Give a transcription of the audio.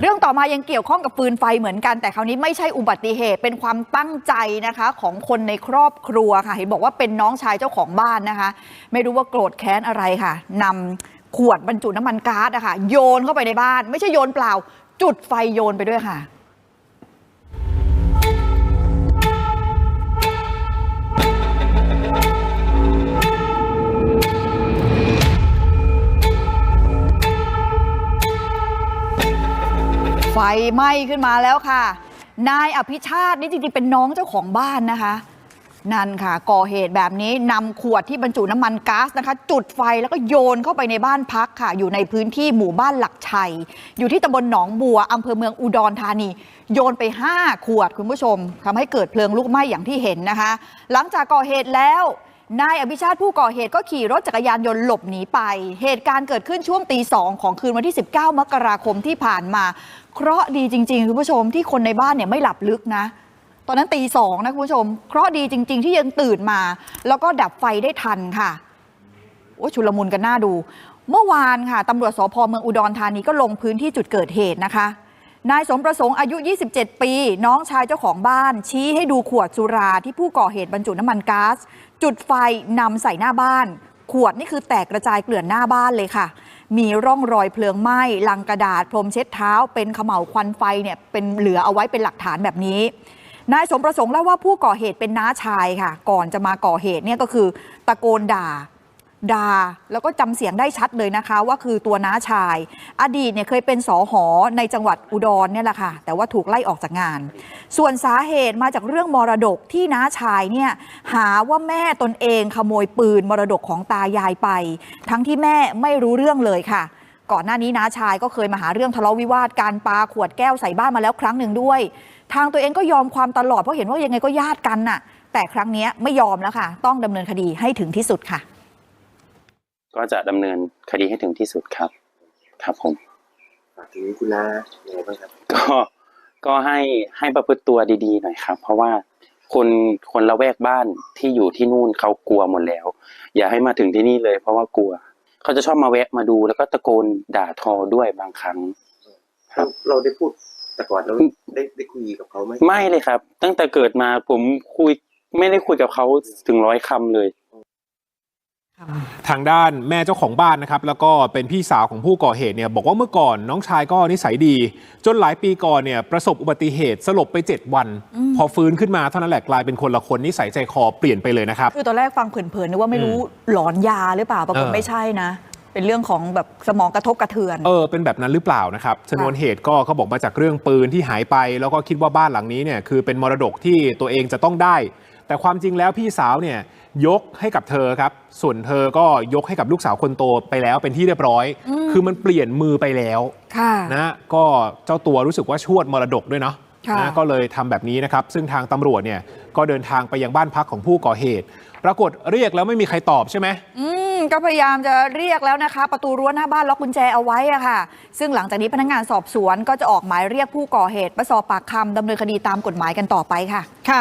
เรื่องต่อมายังเกี่ยวข้องกับฟืนไฟเหมือนกัน แต่คราวนี้ไม่ใช่อุบัติเหตุเป็นความตั้งใจนะคะ ของคนในครอบครัวค่ะเห็นบอกว่าเป็นน้องชายเจ้าของบ้านนะคะ ไม่รู้ว่าโกรธแค้นอะไรค่ะนำขวดบรรจุน้ำมันก๊าซนะคะโยนเข้าไปในบ้าน ไม่ใช่โยนเปล่า จุดไฟโยนไปด้วยค่ะ ไฟไหม้ขึ้นมาแล้วค่ะ นายอภิชาตินี่จริงๆ เป็นน้องเจ้าของบ้านนะคะ นั่นค่ะ ก่อเหตุแบบนี้นำขวดที่บรรจุน้ำมันก๊าซนะคะ จุดไฟแล้วก็โยนเข้าไปในบ้านพักค่ะ อยู่ในพื้นที่หมู่บ้านหลักชัย อยู่ที่ตำบลหนองบัวอำเภอเมืองอุดรธานี โยนไป 5 ขวดคุณผู้ชมทำให้เกิดเพลิงลุกไหม้อย่างที่เห็นนะคะ หลังจากก่อเหตุแล้ว นายอภิชาติผู้ก่อเหตุก็ขี่รถจักรยานยนต์หลบหนีไป เหตุการณ์เกิดขึ้นช่วงตีสองของคืนวันที่ 19 มกราคมที่ผ่านมา เคราะห์ดีจริง ๆ คุณผู้ชมที่คนในบ้านเนี่ยไม่หลับลึกนะ ตอนนั้นตีสองนะคุณผู้ชม เคราะห์ดีจริง ๆ ที่ยังตื่นมา แล้วก็ดับไฟได้ทันค่ะโอ้ชุลมุนกันหน้าดู เมื่อวานค่ะตำรวจสพเมืองอุดรธานีก็ลงพื้นที่จุดเกิดเหตุนะคะนายสมประสงค์อายุ 27 ปี น้องชายเจ้าของบ้าน ชี้ให้ดูขวดสุราที่ผู้ก่อเหตุบรรจุน้ำมันก๊าซ จุดไฟนำใส่หน้าบ้าน ขวดนี่คือแตกกระจายเกลื่อนหน้าบ้านเลยค่ะ มีร่องรอยเพลิงไหม้ลังกระดาษพรมเช็ดเท้า เป็นขม่าวควันไฟเนี่ยเป็นเหลือเอาไว้เป็นหลักฐานแบบนี้นายสมประสงค์เล่าว่าผู้ก่อเหตุเป็นน้าชายค่ะ ก่อนจะมาก่อเหตุเนี่ยก็คือตะโกนด่า ดาแล้วก็จำเสียงได้ชัดเลยนะคะ ว่าคือตัวน้าชาย อดีตเนี่ยเคยเป็นสอหอในจังหวัดอุดรเนี่ยแหละค่ะ แต่ว่าถูกไล่ออกจากงาน ส่วนสาเหตุมาจากเรื่องมรดกที่น้าชายเนี่ยหาว่าแม่ตนเองขโมยปืนมรดกของตายายไป ทั้งที่แม่ไม่รู้เรื่องเลยค่ะ ก่อนหน้านี้น้าชายก็เคยมาหาเรื่องทะเลาะวิวาทการปาขวดแก้วใส่บ้านมาแล้วครั้งหนึ่งด้วย ทางตัวเองก็ยอมความตลอดเพราะเห็นว่ายังไงก็ญาติกันน่ะ แต่ครั้งนี้ไม่ยอมแล้วค่ะ ต้องดำเนินคดีให้ถึงที่สุดค่ะ ก็จะดำเนินคดีให้ถึงที่สุดครับ ครับผมฝากถึงคุณน้ายังไงบ้างครับ ก็ก็ให้ให้ประพฤติตัวดีๆหน่อยครับ เพราะว่าคนคนละแวกบ้านที่อยู่ที่นู่นเขากลัวหมดแล้ว อย่าให้มาถึงที่นี่เลย เพราะว่ากลัว เขาจะชอบมาแวะมาดูแล้วก็ตะโกนด่าทอด้วยบางครั้ง ครับ เราได้พูดแต่ก่อนเราได้ได้คุยกับเขาไหมไม่เลยครับ ตั้งแต่เกิดมาผมคุยไม่ได้คุยกับเขาถึงร้อยคำเลย ทางด้านแม่เจ้าของบ้านนะครับแล้วก็เป็นพี่สาวของผู้ก่อเหตุเนี่ยบอกว่าเมื่อก่อนน้องชายก็นิสัยดี จนหลายปีก่อนเนี่ยประสบอุบัติเหตุสลบไป 7 วัน พอฟื้นขึ้นมาเท่านั้นแหละกลายเป็นคนละคนนิสัยใจคอเปลี่ยนไปเลยนะครับ คือตอนแรกฟังเผินๆนึกว่าไม่รู้หลอนยาหรือเปล่าปรากฏเออไม่ใช่นะ เป็นเรื่องของแบบสมองกระทบกระเทือน เออเป็นแบบนั้นหรือเปล่านะครับชนวนเหตุก็เขาบอกมาจากเรื่องปืนที่หายไป แล้วก็คิดว่าบ้านหลังนี้เนี่ยคือเป็นมรดกที่ตัวเองจะต้องได้ แต่ความจริงแล้วพี่สาวเนี่ยยกให้กับเธอครับ ส่วนเธอก็ยกให้กับลูกสาวคนโตไปแล้วเป็นที่เรียบร้อย คือมันเปลี่ยนมือไปแล้วค่ะนะก็เจ้าตัวรู้สึกว่าชวดมรดกด้วยเนาะค่ะนะก็เลยทำแบบนี้นะครับ ซึ่งทางตำรวจเนี่ยก็เดินทางไปยังบ้านพักของผู้ก่อเหตุ ปรากฏเรียกแล้วไม่มีใครตอบใช่ไหมอืม ก็พยายามจะเรียกแล้วนะคะ ประตูรั้วหน้าบ้านล็อกกุญแจเอาไว้อะค่ะ ซึ่งหลังจากนี้พนักงานสอบสวนก็จะออกหมายเรียกผู้ก่อเหตุมาสอบปากคำดำเนินคดีตามกฎหมายกันต่อไปค่ะ ค่ะ